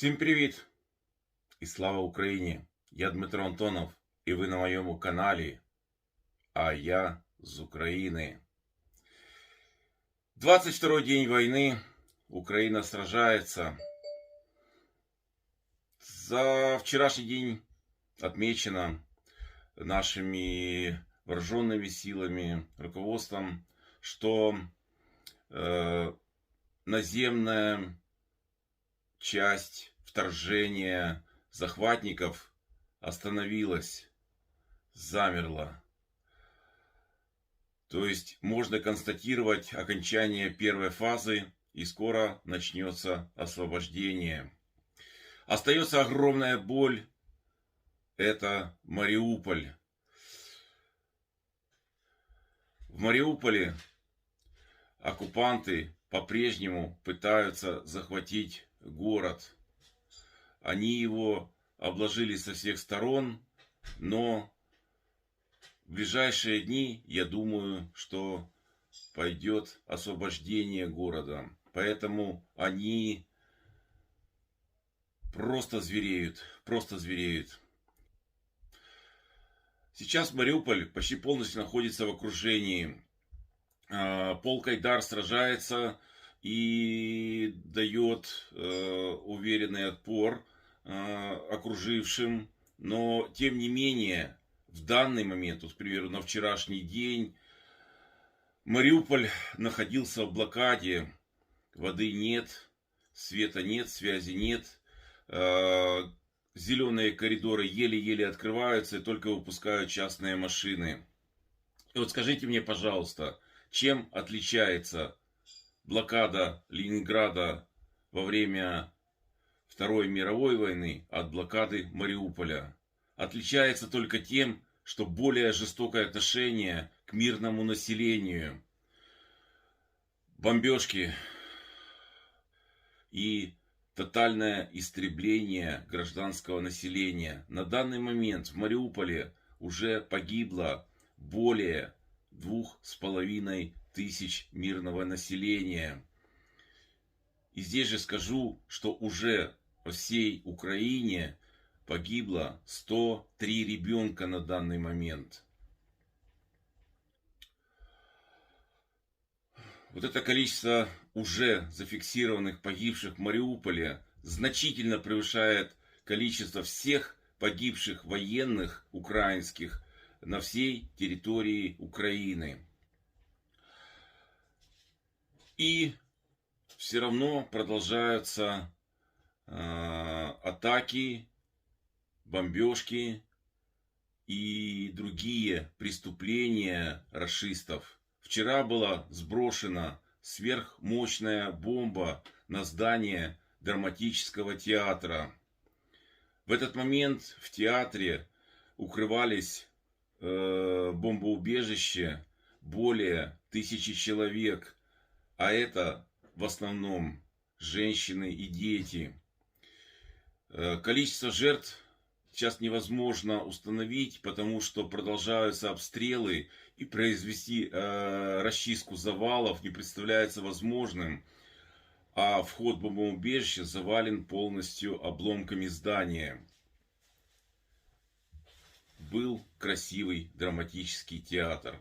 Всім привіт! І слава Україні! Я Дмитро Антонов, і ви на моєму каналі. А я з України. 22 день войны. Украина сражается. За вчерашний день отмечено нашими вооруженными силами, руководством, что э, наземная часть вторжения захватников остановилась, замерла. То есть можно констатировать окончание первой фазы и скоро начнется освобождение. Остается огромная боль. Это Мариуполь. В Мариуполе оккупанты по-прежнему пытаются захватить город. Они его обложили со всех сторон, но в ближайшие дни, я думаю, что пойдет освобождение города. Поэтому они просто звереют, просто звереют. Сейчас Мариуполь почти полностью находится в окружении. А, Полк Айдар сражается и дает э, уверенный отпор э, окружившим. Но, тем не менее, в данный момент, вот, к примеру, на вчерашний день, Мариуполь находился в блокаде. Воды нет, света нет, связи нет. Э, Зеленые коридоры еле-еле открываются и только выпускают частные машины. И вот скажите мне, пожалуйста, чем отличается блокада Ленинграда во время Второй мировой войны от блокады Мариуполя? Отличается только тем, что более жестокое отношение к мирному населению. Бомбежки и тотальное истребление гражданского населения. На данный момент в Мариуполе уже погибло более двух с половиной тысяч мирного населения. И здесь же скажу, что уже по всей Украине погибло 103 ребенка на данный момент. Вот это количество уже зафиксированных погибших в Мариуполе значительно превышает количество всех погибших военных украинских на всей территории Украины. И все равно продолжаются э, атаки, бомбежки и другие преступления расистов. Вчера была сброшена сверхмощная бомба на здание драматического театра. В этот момент в театре укрывались э, бомбоубежище более тысячи человек, а это в основном женщины и дети. Э, количество жертв сейчас невозможно установить, потому что продолжаются обстрелы и произвести э, расчистку завалов не представляется возможным, а вход в бомбоубежище завален полностью обломками здания. Был красивый драматический театр.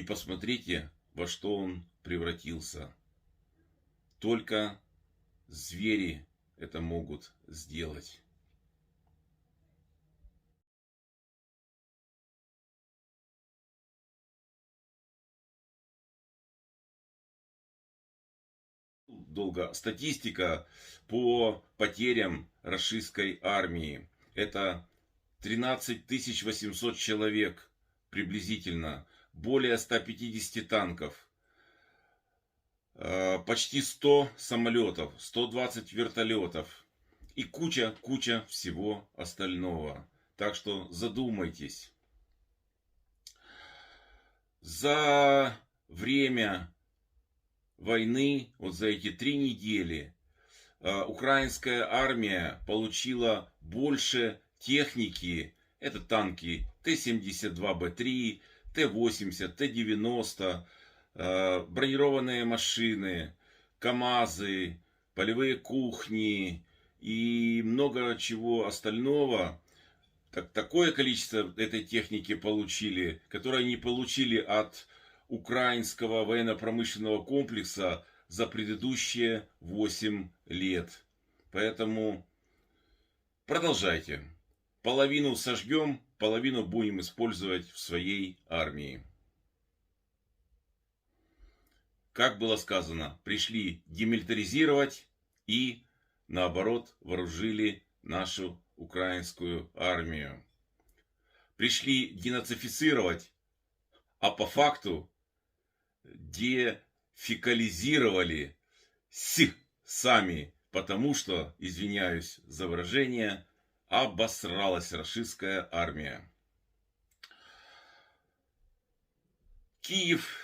И посмотрите, во что он превратился. Только звери это могут сделать. Долго. Статистика по потерям российской армии. Это 13 800 человек приблизительно. Более 150 танков Э, почти 100 самолетов, 120 вертолетов и куча-куча всего остального. Так что задумайтесь. За время войны, вот за эти три недели, э, украинская армия получила больше техники, Это танки Т-72Б3, Т-80, Т-90, бронированные машины, КАМАЗы, полевые кухни и много чего остального. Так, такое количество этой техники получили, которое не получили от украинского военно-промышленного комплекса за предыдущие 8 лет. Поэтому продолжайте. Половину сожгем, половину будем использовать в своей армии. Как было сказано, пришли демилитаризировать и, наоборот, вооружили нашу украинскую армию. Пришли денацифицировать, а по факту дефекализировали сами, потому что, извиняюсь за выражение, обосралась российская армия. Киев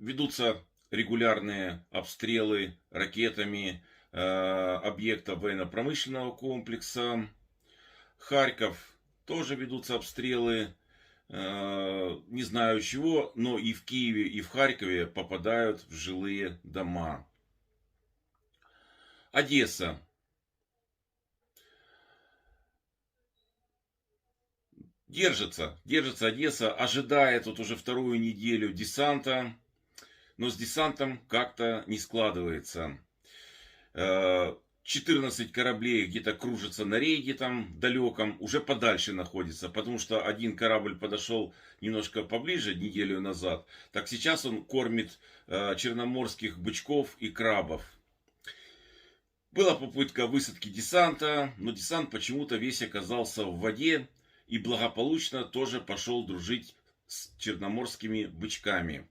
ведутся регулярные обстрелы ракетами э, объектов военно-промышленного комплекса. Харьков тоже ведутся обстрелы Э, не знаю чего, но и в Киеве, и в Харькове попадают в жилые дома. Одесса. Держится, держится Одесса, ожидает тут уже вторую неделю десанта, но с десантом как-то не складывается. Э, 14 кораблей где-то кружатся на рейде там далеком, уже подальше находится, потому что один корабль подошел немножко поближе неделю назад, так сейчас он кормит э, черноморских бычков и крабов. Была попытка высадки десанта, но десант почему-то весь оказался в воде и благополучно тоже пошел дружить с черноморскими бычками.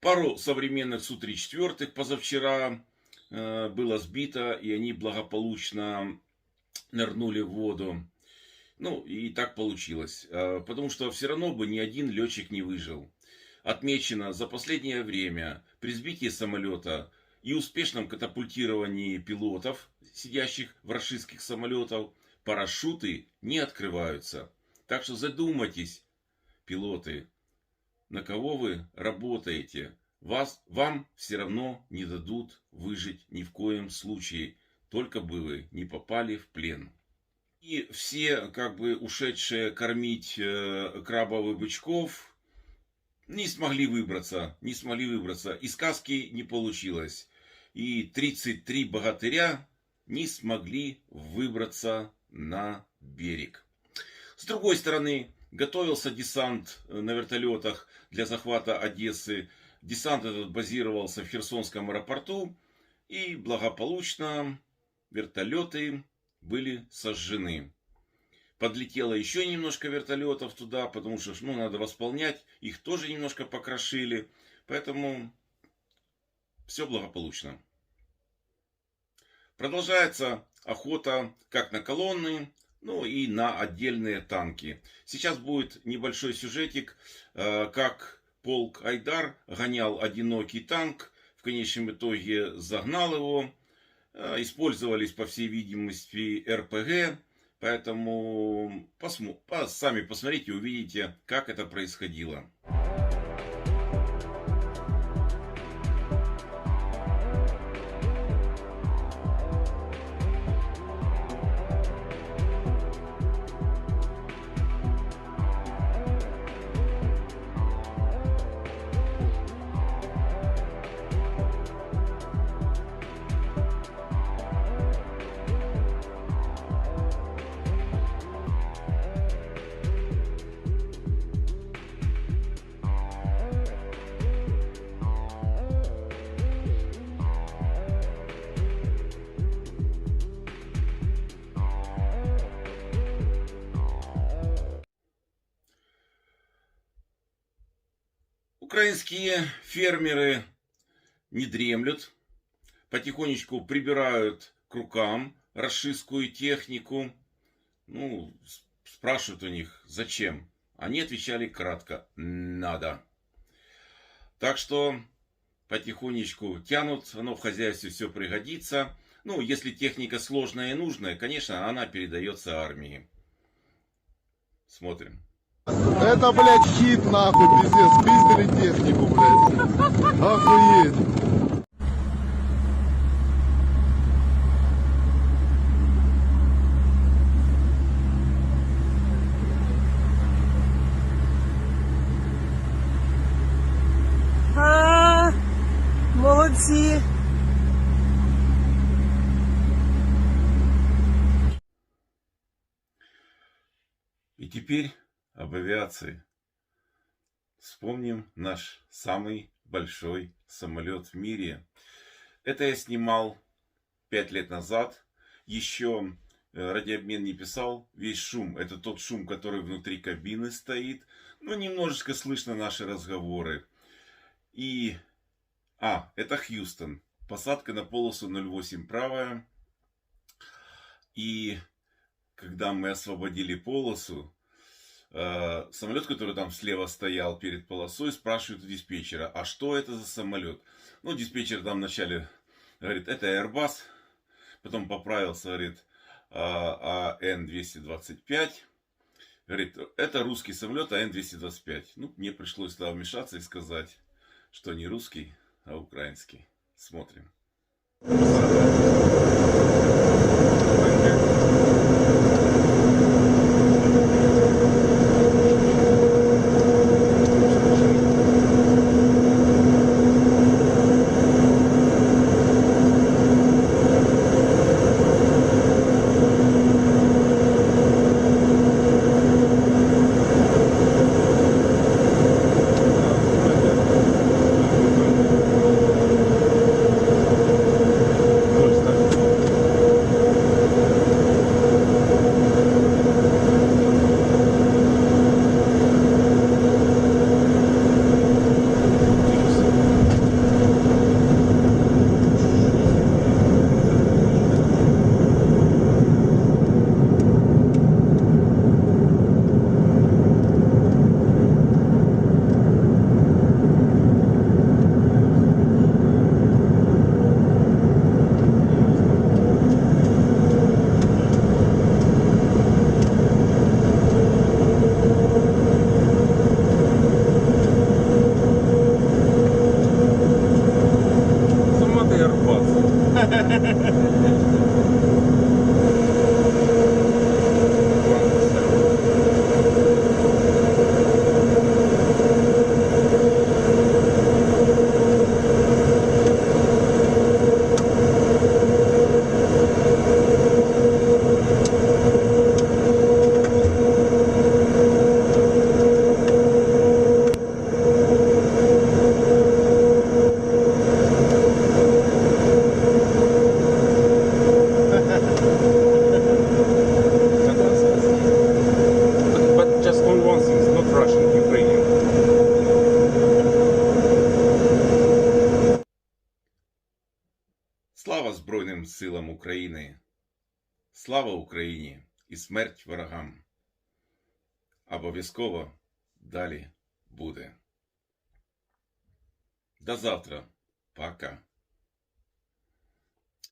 Пару современных Су-34 позавчера Э, было сбито, и они благополучно нырнули в воду. Ну, и так получилось. Э, потому что все равно бы ни один летчик не выжил. Отмечено за последнее время при сбитии самолета и успешном катапультировании пилотов, сидящих в рашистских самолетах, парашюты не открываются. Так что задумайтесь, пилоты, на кого вы работаете – вас, вам все равно не дадут выжить ни в коем случае, только бы вы не попали в плен. И все, как бы ушедшие кормить э, крабовых бычков, не смогли выбраться, не смогли выбраться. И сказки не получилось. И 33 богатыря не смогли выбраться на берег. С другой стороны, готовился десант на вертолетах для захвата Одессы Десант этот базировался в Херсонском аэропорту, и благополучно вертолеты были сожжены. Подлетело еще немножко вертолетов туда, потому что ну, надо восполнять. Их тоже немножко покрошили. Поэтому все благополучно. Продолжается охота как на колонны, ну и на отдельные танки. Сейчас будет небольшой сюжетик, э, как полк Айдар гонял одинокий танк, в конечном итоге загнал его. Э, использовались, по всей видимости, РПГ, поэтому посмо... сами посмотрите, увидите, как это происходило. Украинские фермеры не дремлют, потихонечку прибирают к рукам расшистскую технику. Ну, спрашивают у них, зачем? Они отвечали кратко, надо. Так что потихонечку тянут, оно в хозяйстве все пригодится. Ну, если техника сложная и нужная, конечно, она передается армии. Смотрим. Это, блядь, хит, нахуй, пиздец. Пиздили технику, блядь. Охуеть. А, молодці. И теперь об авиации. Вспомним наш самый большой самолет в мире. Это я снимал пять лет назад. Еще э, радиообмен не писал. Весь шум, это тот шум, который внутри кабины стоит. Ну, немножечко слышно наши разговоры. И... А, это Хьюстон. Посадка на полосу 08 правая. И когда мы освободили полосу, э, самолет, который там слева стоял перед полосой, спрашивает у диспетчера, а что это за самолет? Ну, диспетчер там вначале говорит, это Airbus, потом поправился, говорит, а, АН-225, говорит, это русский самолет АН-225. Ну, мне пришлось туда вмешаться и сказать, что не русский, а украинский. Смотрим. України! Слава Україні і смерть ворогам! Обов'язково далі буде. До завтра. Пока.